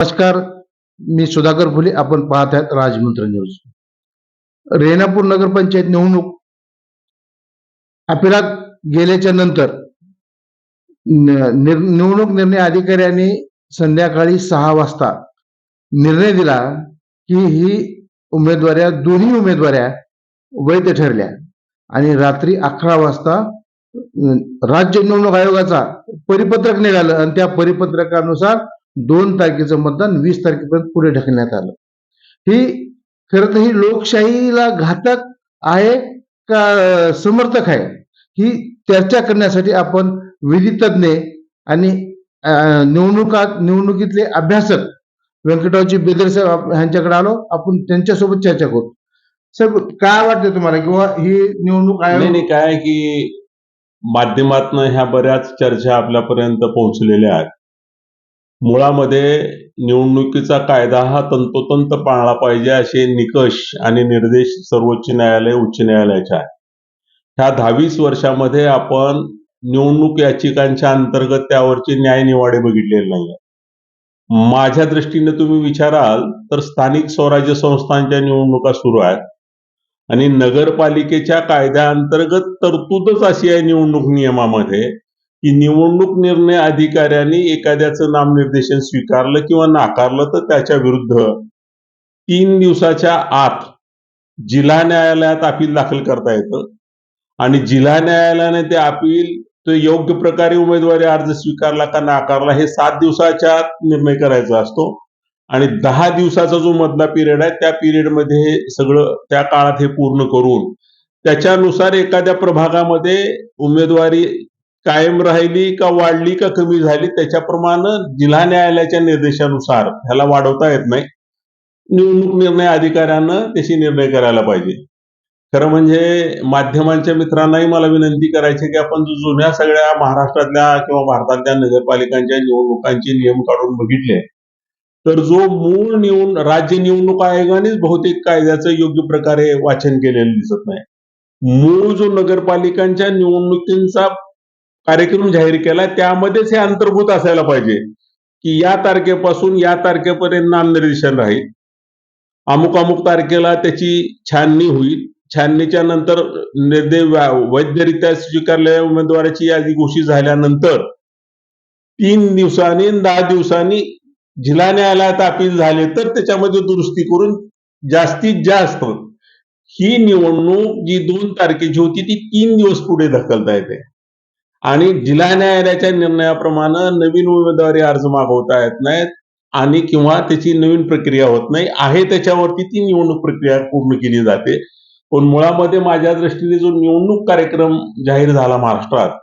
नमस्कार मी सुधाकर फुले आपण पाहत आहेत राजमंत्र न्यूज. रेणापूर नगरपंचायत निवडणूक अपिलात गेल्याच्यानंतर निर- निवडणूक निर्णय अधिकाऱ्यांनी संध्याकाळी सहा वाजता निर्णय दिला की ही उमेदवाऱ्या दोन्ही उमेदवाऱ्या वैध ठरल्या आणि रात्री अकरा वाजता राज्य निवडणूक आयोगाचा परिपत्रक निघालं आणि त्या परिपत्रकानुसार दोन तारखेचं मतदान वीस तारखेपर्यंत पुढे ढकलण्यात आलं. ही खरं तर ही लोकशाहीला घातक आहे का समर्थक आहे? ही चर्चा करण्यासाठी आपण विधितज्ञ आणि निवडणुकात निवडणुकीतले अभ्यासक व्यंकटरावजी बेदर साहेब यांच्याकडे आलो. आपण त्यांच्यासोबत चर्चा करू. साहेब काय वाटतं तुम्हाला? किंवा ही निवडणूक नाही नाही काय की माध्यमातून ह्या बऱ्याच चर्चा आपल्यापर्यंत पोहोचलेल्या आहेत. मुळामध्ये निवडणुकीचा कायदा हा तंतोतंत पाळला पाहिजे असे निकष आणि निर्देश सर्वोच्च न्यायालय उच्च न्यायालयाचे आहे. ह्या दहावीस वर्षामध्ये आपण निवडणूक याचिकांच्या अंतर्गत त्यावरचे न्यायनिवाडे बघितलेले नाही माझ्या दृष्टीने तुम्ही विचाराल तर स्थानिक स्वराज्य संस्थांच्या निवडणुका सुरू आहेत. आणि नगरपालिकेच्या कायद्याअंतर्गत तरतूदच अशी आहे निवडणूक नियमामध्ये. की निवडणूक निर्णय अधिकाऱ्यांनी एखाद्याचं नामनिर्देशन स्वीकारलं किंवा नाकारलं तर त्याच्या विरुद्ध तीन दिवसाच्या आत जिल्हा न्यायालयात अपील दाखल करता येतं. आणि जिल्हा न्यायालयाने ते अपील तो योग्य प्रकारे उमेदवारी अर्ज स्वीकारला का नाकारला हे सात दिवसाच्या आत निर्णय करायचा असतो. आणि दहा दिवसाचा जो मधला पिरियड आहे त्या पिरियडमध्ये हे सगळं त्या काळात हे पूर्ण करून त्याच्यानुसार एखाद्या प्रभागामध्ये उमेदवारी कायम राहिली का वाढली का कमी झाली त्याच्याप्रमाणे जिल्हा न्यायालयाच्या निर्देशानुसार ह्याला वाढवता येत नाही. निवडणूक निर्णय अधिकाऱ्यानं त्याशी निर्णय करायला पाहिजे. खरं म्हणजे माध्यमांच्या मित्रांनाही मला विनंती करायची की आपण जो जुन्या सगळ्या महाराष्ट्रातल्या किंवा भारतातल्या नगरपालिकांच्या निवडणुकांचे नियम काढून बघितले तर जो मूळ निवड राज्य निवडणूक आयोगानेच बहुतेक कायद्याचं योग्य प्रकारे वाचन केलेलं दिसत नाही. मूळ जो नगरपालिकांच्या निवडणुकींचा कार्यक्रम जाहीर केला त्यामध्येच हे अंतर्भूत असायला पाहिजे की या तारखेपासून या तारखेपर्यंत नामनिर्देशन राहील. अमुक अमुक तारखेला त्याची छाननी होईल. छाननीच्या नंतर निर्देश वैद्यरित्या स्वीकारलेल्या उमेदवाराची यादी घोषित झाल्यानंतर तीन दिवसांनी दहा दिवसांनी जिल्हा न्यायालयात अपील झाले तर त्याच्यामध्ये दुरुस्ती करून जास्तीत जास्त ही निवडणूक जी दोन तारखेची होती ती तीन दिवस पुढे ढकलता येते. आणि जिल्हा न्यायालयाच्या निर्णयाप्रमाणे नवीन उमेदवारी अर्ज मागवता येत नाहीत आणि किंवा त्याची नवीन प्रक्रिया होत नाही. आहे त्याच्यावरती ती निवडणूक प्रक्रिया पूर्ण केली जाते. पण मुळामध्ये माझ्या दृष्टीने जो निवडणूक कार्यक्रम जाहीर झाला महाराष्ट्रात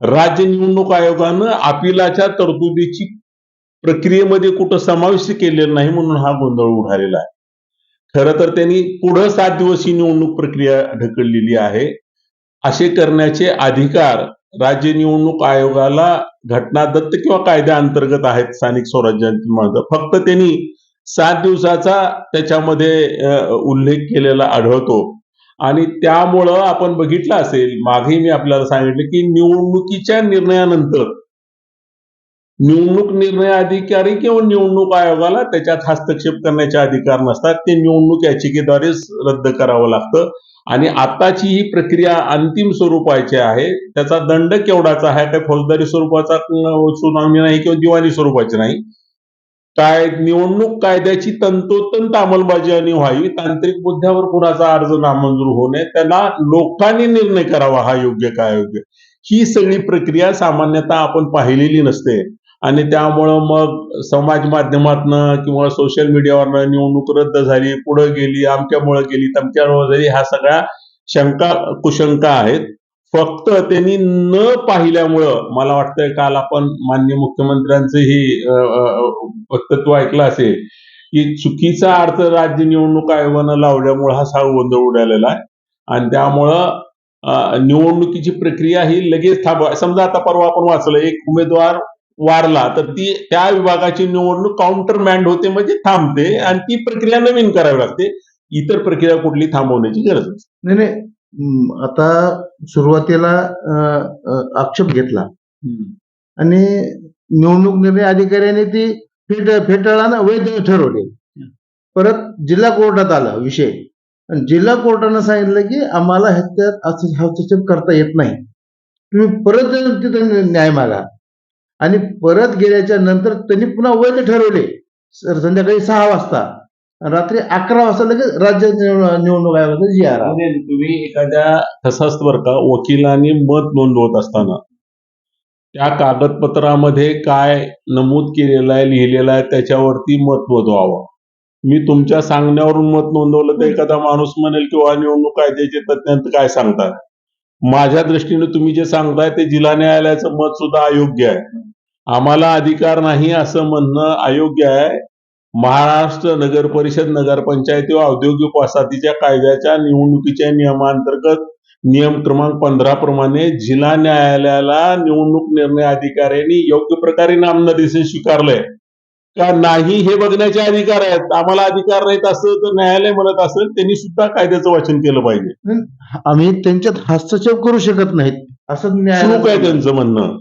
राज्य निवडणूक आयोगानं अपिलाच्या तरतुदीची प्रक्रियेमध्ये कुठं समाविष्ट केलेलं नाही म्हणून हा गोंधळ उडालेला आहे. खरं तर त्यांनी पुढं सात दिवस ही निवडणूक प्रक्रिया ढकललेली आहे. असे करण्याचे अधिकार राज्य निवडणूक आयोगाला घटना दत्त किंवा कायद्याअंतर्गत आहेत स्थानिक स्वराज्यांमध्ये फक्त त्यांनी सात दिवसाचा त्याच्यामध्ये उल्लेख केलेला आढळतो. आणि त्यामुळं आपण बघितलं असेल मागेही मी आपल्याला सांगितलं की निवडणुकीच्या निर्णयानंतर निवडणूक निर्णय अधिकारी किंवा निवडणूक आयोगाला त्याच्यात हस्तक्षेप करण्याचे अधिकार नसतात. ते निवडणूक याचिकेद्वारेच रद्द करावं लागतं. आणि आताची ही प्रक्रिया अंतिम स्वरूपाची आहे. त्याचा दंड केवढाचा आहे? काही फौजदारी स्वरूपाचा सुनावणी नाही किंवा दिवाणी स्वरूपाची नाही. काय निवडणूक कायद्याची तंतोतंत अंमलबजावणी व्हावी तांत्रिक मुद्द्यावर कुणाचा अर्ज नामंजूर होऊ नये त्याला लोकांनी निर्णय करावा हा योग्य काय योग्य? ही सगळी प्रक्रिया सामान्यतः आपण पाहिलेली नसते. आणि त्यामुळं मग समाज माध्यमातनं किंवा सोशल मीडियावरनं निवडणूक रद्द झाली पुढं गेली आमच्यामुळे गेली तमक्यामुळे झाली ह्या सगळ्या शंका कुशंका आहेत. फक्त त्यांनी न पाहिल्यामुळं मला वाटतंय काल आपण मान्य मुख्यमंत्र्यांचंही वक्तत्व ऐकलं असेल की चुकीचा अर्थ राज्य निवडणूक आयोगानं लावल्यामुळे हा सा गोंधळ उडालेला आहे. आणि त्यामुळं निवडणुकीची प्रक्रिया ही लगेच थांबवा. समजा आता परवा आपण वाचलं एक उमेदवार वारला तर ती त्या विभागाची निवडणूक काउंटरमँड होते म्हणजे थांबते आणि ती प्रक्रिया नवीन करावी लागते. इतर प्रक्रिया कुठली थांबवण्याची गरज नाही नाही. आता सुरुवातीला आक्षेप घेतला. आणि निवडणूक निर्णय अधिकाऱ्याने ती फेट फेटाळानं वैध ठरवले. परत जिल्हा कोर्टात आला विषय. आणि जिल्हा कोर्टानं सांगितलं की आम्हाला ह्याच्यात हस्तक्षेप करता येत नाही. तुम्ही परत तिथं न्याय मागा. आणि परत गेल्याच्यानंतर त्यांनी पुन्हा वैध ठरवले. सर संध्याकाळी सहा वाजता. रात्री अकरा वाजता लगेच राज्य निवड- निवडणूक आयोगाचा जी आर म्हणजे तुम्ही एखाद्या असतं बरं का वकिलांनी मत नोंदवत असताना त्या कागदपत्रामध्ये काय नमूद केलेलं आहे लिहिलेलं आहे त्याच्यावरती मत नोंदवावं. मी तुमच्या सांगण्यावरून मत नोंदवलं तर एखादा माणूस म्हणेल किंवा निवडणूक कायद्याचे तज्ञांत काय सांगतात? माझ्या दृष्टीने तुम्ही जे सांगताय ते जिल्हा न्यायालयाचं मत सुद्धा अयोग्य आहे. आम्हाला अधिकार नाही असं म्हणणं अयोग्य आहे. महाराष्ट्र नगर परिषद नगरपंचायत व औद्योगिक वसाहतीच्या कायद्याच्या निवडणुकीच्या नियमांतर्गत नियम क्रमांक पंधरा प्रमाणे जिल्हा न्यायालयाला निवडणूक निर्णय अधिकाऱ्यांनी योग्य प्रकारे नामनिर्देशन स्वीकारलंय. का नाही हे बघण्याचे अधिकार आहेत? आम्हाला अधिकार नाहीत असं तर न्यायालय म्हणत असेल त्यांनी सुद्धा कायद्याचं वाचन केलं पाहिजे. आम्ही त्यांच्यात हस्तक्षेप करू शकत नाहीत असं न्याय चूक आहे त्यांचं म्हणणं.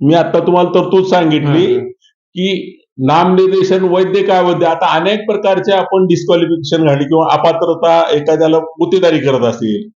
मी आता तुम्हाला तरतूद सांगितली की नामनिर्देशन वैध काय वैध आता अनेक प्रकारचे आपण डिस्क्वालिफिकेशन घातली किंवा अपात्रता एखाद्याला गुत्तेदारी करत असेल.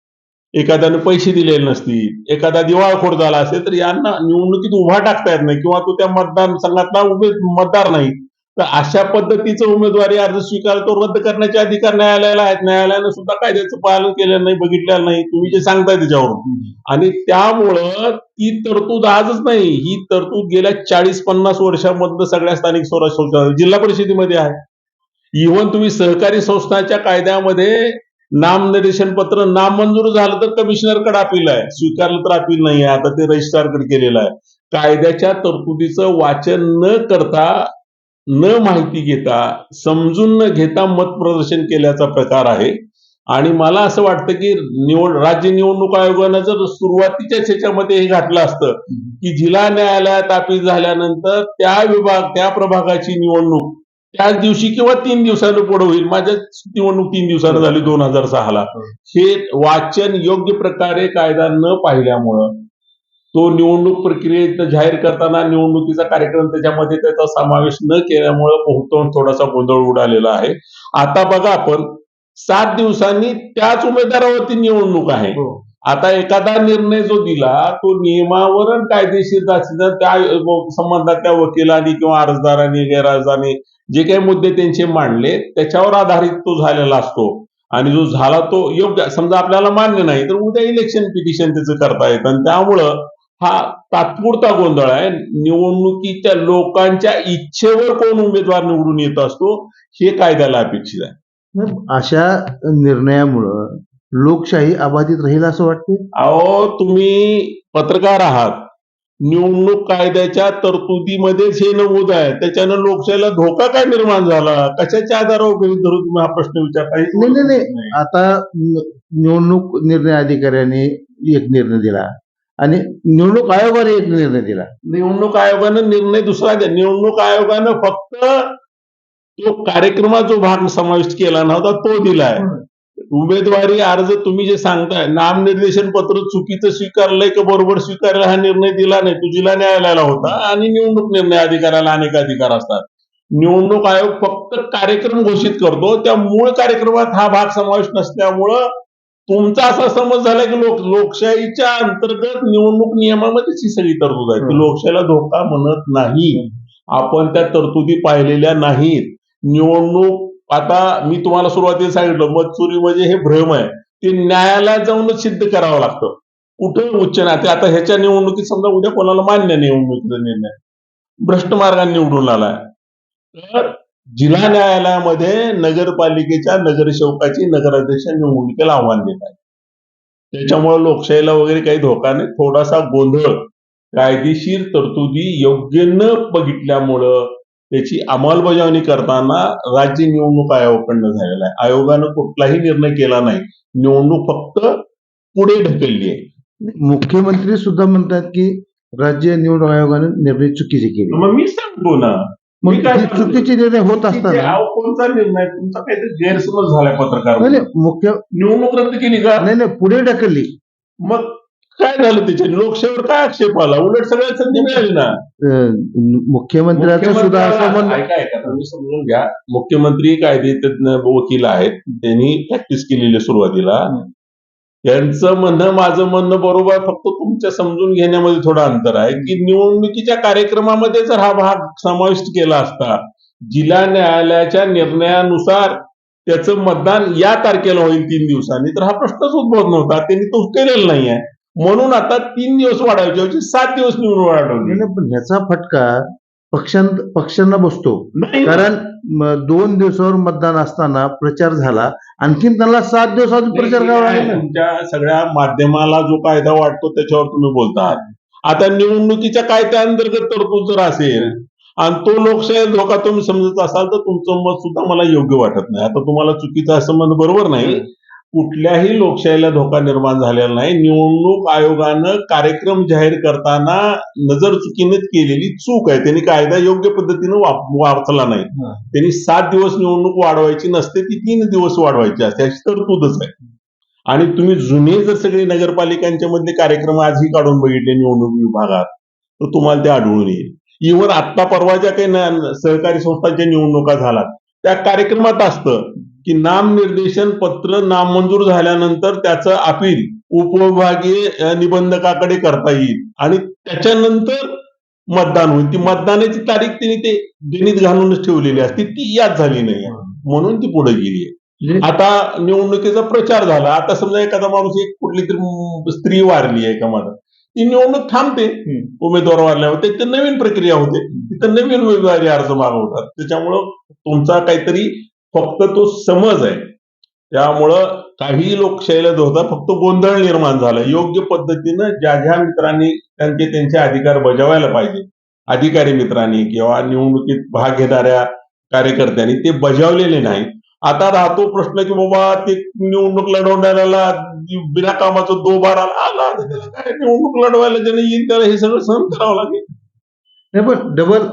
एखाद्याने पैसे दिलेले नसतील एखादा दिवाळखोर झाला असेल तर यांना निवडणुकीत उभा टाकता येत नाही किंवा तो त्या मतदार संघातला उभे मतदार नाही तर अशा पद्धतीचं उमेदवारी अर्ज स्वीकारतो रद्द करण्याचे अधिकार न्यायालयाला आहेत. न्यायालयानं सुद्धा कायद्याचं पालन केलेलं नाही बघितलेलं नाही. तुम्ही जे सांगताय त्याच्यावरून. आणि त्यामुळं ती तरतूद आजच नाही. ही तरतूद गेल्या चाळीस पन्नास वर्षामधलं सगळ्या स्थानिक स्वराज्य संस्था जिल्हा परिषदेमध्ये आहे. इव्हन तुम्ही सहकारी संस्थांच्या कायद्यामध्ये नामनिर्देशन पत्र नामंजूर झालं तर कमिशनरकडे अपील आहे. स्वीकारलं तर अपील नाही आहे. आता ते रजिस्ट्रारकडे केलेलं आहे. कायद्याच्या तरतुदीचं वाचन न करता न माहिती घेता समजून न घेता मत प्रदर्शन केल्याचा प्रकार आहे. आणि मला असं वाटतं की निवड राज्य निवडणूक आयोगानं जर सुरुवातीच्याच ह्याच्यामध्ये हे घातलं असतं की जिल्हा न्यायालयात अपील झाल्यानंतर त्या विभाग त्या प्रभागाची निवडणूक त्याच दिवशी किंवा तीन दिवसानं पुढे होईल. माझ्या निवडणूक तीन दिवसानं झाली दोन हजार सहाला. हे वाचन योग्य प्रकारे कायदा न पाहिल्यामुळं तो निवडणूक प्रक्रियेत जाहीर करताना निवडणुकीचा कार्यक्रम त्याच्यामध्ये त्याचा समावेश न केल्यामुळं बहुतांश थोडासा गोंधळ उडालेला आहे. आता बघा आपण सात दिवसांनी त्याच उमेदवारावरती निवडणूक आहे. हो. आता एखादा निर्णय जो दिला तो नियमावरण कायदेशीर जातीनं त्या संबंधातल्या वकिलांनी किंवा अर्जदारांनी गैरअर्जदारांनी जे काही मुद्दे त्यांचे मांडले त्याच्यावर आधारित तो झालेला असतो. आणि जो झाला तो योग्य समजा आपल्याला मान्य नाही तर उद्या इलेक्शन पिटिशन त्याचं करता येतं. आणि त्यामुळं हा तात्पुरता गोंधळ आहे. निवडणुकीच्या लोकांच्या इच्छेवर कोण उमेदवार निवडून येत असतो हे कायद्याला अपेक्षित आहे. अशा निर्णयामुळं लोकशाही अबाधित राहील असं वाटते अहो तुम्ही पत्रकार आहात. निवडणूक कायद्याच्या तरतुदीमध्येच हे नमूद आहे. त्याच्यानं लोकशाहीला धोका काय निर्माण झाला? कशाच्या आधारावर गृहीत धरून तुम्ही हा प्रश्न विचारता नाही, नाही, नाही. आता न- निवडणूक निर्णय अधिकाऱ्याने एक निर्णय दिला आणि निवडणूक आयोगाने एक निर्णय दिला. निवडणूक आयोगानं निर्णय दुसरा द्या. निवडणूक आयोगानं फक्त तो कार्यक्रमात जो भाग समाविष्ट केला नव्हता तो दिलाय. उमेदवारी अर्ज तुम्ही जे सांगताय नामनिर्देशन पत्र चुकीचं स्वीकारलंय का बरोबर स्वीकारलं हा निर्णय दिला नाही तो जिल्हा न्यायालयाला होता आणि निवडणूक निर्णय अधिकाऱ्याला अनेक अधिकार असतात. निवडणूक आयोग फक्त कार्यक्रम घोषित करतो त्या मूळ कार्यक्रमात हा भाग समाविष्ट नसल्यामुळं तुमचा असा समज झाला की लोक लोकशाहीच्या अंतर्गत निवडणूक नियमामध्येच ही सगळी तरतूद आहे. ती लोकशाहीला धोका म्हणत नाही. आपण त्या तरतुदी पाहिलेल्या नाहीत. निवडणूक आता मी तुम्हाला सुरुवातीला सांगितलं मतचोरी म्हणजे हे भ्रम आहे. ते न्यायालयात जाऊनच सिद्ध करावं लागतं. कुठं उच्च न्यायालय? आता ह्याच्या निवडणुकीत समजा उद्या कोणाला मान्य निवडणुकीचा निर्णय? भ्रष्ट मार्गाने निवडून आलाय. तर जिल्हा न्यायालयामध्ये नगरपालिकेच्या नगरसेवकाची नगराध्यक्ष निवडणुकीला आव्हान देत आहे. त्याच्यामुळे लोकशाहीला वगैरे काही धोका नाही. थोडासा गोंधळ. कायदेशीर तरतुदी योग्य न बघितल्यामुळं त्याची अंमलबजावणी करताना राज्य निवडणूक आयोगाकडनं झालेला आहे. आयोगानं कुठलाही निर्णय केला नाही. निवडणूक फक्त पुढे ढकलली आहे. मुख्यमंत्री सुद्धा म्हणतात की राज्य निवडणूक आयोगाने निर्णय चुकीचे केले. मग मी सांगतो ना. मग? चुकीचे निर्णय होत असताना. कोणता निर्णय तुमचा काहीतरी गैरसमज झालाय पत्रकार नाही नाही, मुख्य निवडणूक रद्द केली का? नाही नाही पुढे ढकलली. मग काय झालं त्याच्या लोकशाहीवर काय आक्षेप आला. उलट सगळ्या संधी मिळाली ना. मुख्यमंत्र्याचं सुद्धा असं म्हणणं ऐका ऐका. तुम्ही समजून घ्या. मुख्यमंत्री कायदेतज्ञ वकील आहेत. त्यांनी प्रॅक्टिस केलेली आहे सुरुवातीला. यांचं म्हणणं माझं म्हणणं बरोबर आहे, फक्त तुमच्या समजून घेण्यामध्ये थोडं अंतर आहे. की निवडणुकीच्या कार्यक्रमामध्ये जर हा भाग समाविष्ट केला असता जिल्हा न्यायालयाच्या निर्णयानुसार त्याचं मतदान या तारखेला होईल तीन दिवसांनी तर हा प्रश्नच उद्भवत नव्हता. त्यांनी तो केलेला नाहीये. म्हणून आता तीन दिवस वाढायच्या ऐवजी सात दिवस निवडून वाढवली. नाही, पण ह्याचा फटका पक्षां पक्षांना बसतो. नाही. कारण म, दोन दिवसावर मतदान असताना प्रचार झाला. आणखीन त्यांना सात दिवस अजून प्रचार करावा लागेल. ना. तुमच्या सगळ्या माध्यमाला जो कायदा वाटतो त्याच्यावर तुम्ही बोलतात. आता निवडणुकीच्या कायद्याअंतर्गत तरतूद जर असेल आणि तो लोकशाही धोका तुम्ही समजत असाल तर तुमचं मत सुद्धा मला योग्य वाटत नाही. आता तुम्हाला चुकीचं असं म्हणणं बरोबर नाही. कुठल्याही लोकशाहीला धोका निर्माण झालेला नाही. निवडणूक आयोगानं कार्यक्रम जाहीर करताना नजर चुकीने केलेली चूक आहे. त्यांनी कायदा योग्य पद्धतीनं वाप- वाचला नाही. त्यांनी सात दिवस निवडणूक वाढवायची नसते ती तीन दिवस वाढवायची असते. अशी तरतूदच आहे. आणि तुम्ही जुने जर सगळे नगरपालिकांच्या मधले कार्यक्रम आजही काढून बघितले निवडणूक विभागात तर तुम्हाला ते आढळून येईल. इव्हन आत्ता परवाच्या काही सहकारी संस्थांच्या निवडणुका झाल्या त्या कार्यक्रमात असतं. की नामनिर्देशन पत्र नामंजूर झाल्यानंतर त्याचं अपील उपविभागीय निबंधकाकडे करता येईल. आणि त्याच्यानंतर मतदान होईल. ती मतदानाची तारीख त्यांनी ते गणित घालूनच ठेवलेली असते. ती याद झाली नाही. म्हणून ती पुढे गेली म्हणजे आता निवडणुकीचा प्रचार झाला. आता समजा एखादा माणूस एक कुठली तरी स्त्री वारली आहे का मला ती निवडणूक थांबते. उमेदवार वारल्यावर ते ते नवीन प्रक्रिया होते. तिथं नवीन उमेदवारी अर्ज मागवतात. त्याच्यामुळं तुमचा काहीतरी फक्त तो समज आहे. त्यामुळं काही लोकशाहीला होता फक्त गोंधळ निर्माण झाला. योग्य पद्धतीनं ज्या ज्या मित्रांनी त्यांचे त्यांचे अधिकार बजावायला पाहिजे. अधिकारी मित्रांनी किंवा निवडणुकीत भाग घेणाऱ्या कार्यकर्त्यांनी ते बजावलेले नाही आता राहतो प्रश्न की बाबा ते निवडणूक लढवणाऱ्याला बिना कामाचा दोबार आला. आला निवडणूक लढवायला ज्याने येईल त्याला हे सगळं सहन करावं लागेल. नाही पण डबल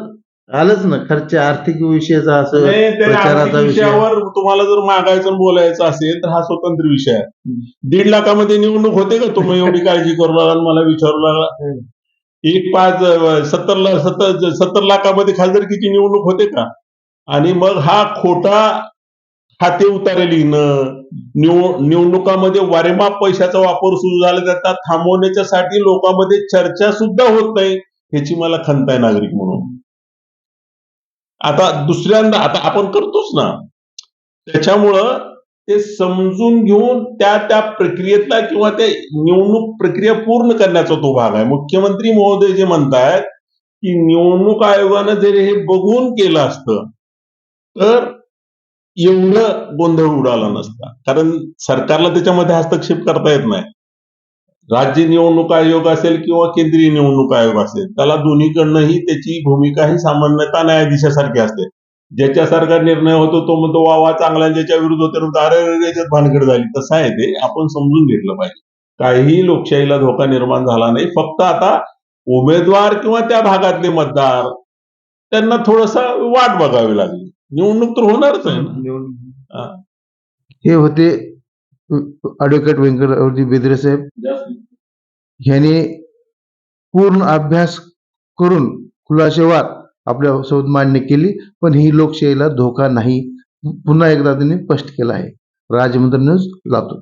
आलंच ना खर्च आर्थिक विषयाचा असं नाही, प्रचाराचा विषय. विषयावर तुम्हाला जर मागायचं आणि बोलायचं असेल तर हा स्वतंत्र विषय आहे. दीड लाखामध्ये निवडणूक होते का तुम्ही एवढी काळजी करू लागला आणि मला विचारू लागला हम्म. एक पाच अं, सत्तर ला सत्तर सत्तर लाखामध्ये खासदारकीची निवडणूक होते का आणि मग हा खोटा खाते उतारे लिहिणं निव- निवडणुकामध्ये वारेमाप पैशाचा वापर सुरू झाला त्याचा थांबवण्याच्यासाठी लोकांमध्ये चर्चा सुद्धा होत नाही ह्याची मला खंत आहे नागरिक म्हणून आता दुसऱ्यांदा आता आपण करतोच ना. त्याच्यामुळं ते समजून घेऊन त्या त्या प्रक्रियेतला किंवा त्या निवडणूक प्रक्रिया पूर्ण करण्याचा तो भाग आहे. मुख्यमंत्री महोदय जे म्हणतायत की निवडणूक आयोगानं जर हे बघून केलं असतं तर एवढं गोंधळ उडाला नसता. कारण सरकारला त्याच्यामध्ये हस्तक्षेप करता येत नाही. राज्य निवडणूक आयोग असेल किंवा केंद्रीय निवडणूक आयोग असेल त्याला दोन्हीकडनंही त्याची भूमिका ही सामान्यतः न्यायाधीशासारखी असते. ज्याच्यासारखा निर्णय होतो तो म्हणतो वा वा चांगला आणि ज्याच्या विरुद्ध होतो अरे, याच्यात भानगड झाली. तसं आहे ते. आपण समजून घेतलं पाहिजे. काहीही लोकशाहीला धोका निर्माण झाला नाही. फक्त आता उमेदवार किंवा त्या भागातले मतदार त्यांना थोडसा वाट बघावी लागली. निवडणूक तर होणारच आहे ना. हे होते ॲडव्होकेट व्यंकटरावजी बेदरे साहेब. ह्याने पूर्ण अभ्यास करून खुलाशेवार आपल्यासोबत मांडणी केली पण ही लोकशाहीला धोका नाही. पुन्हा एकदा त्यांनी स्पष्ट केलं आहे. राजमंत्र न्यूज लातूर.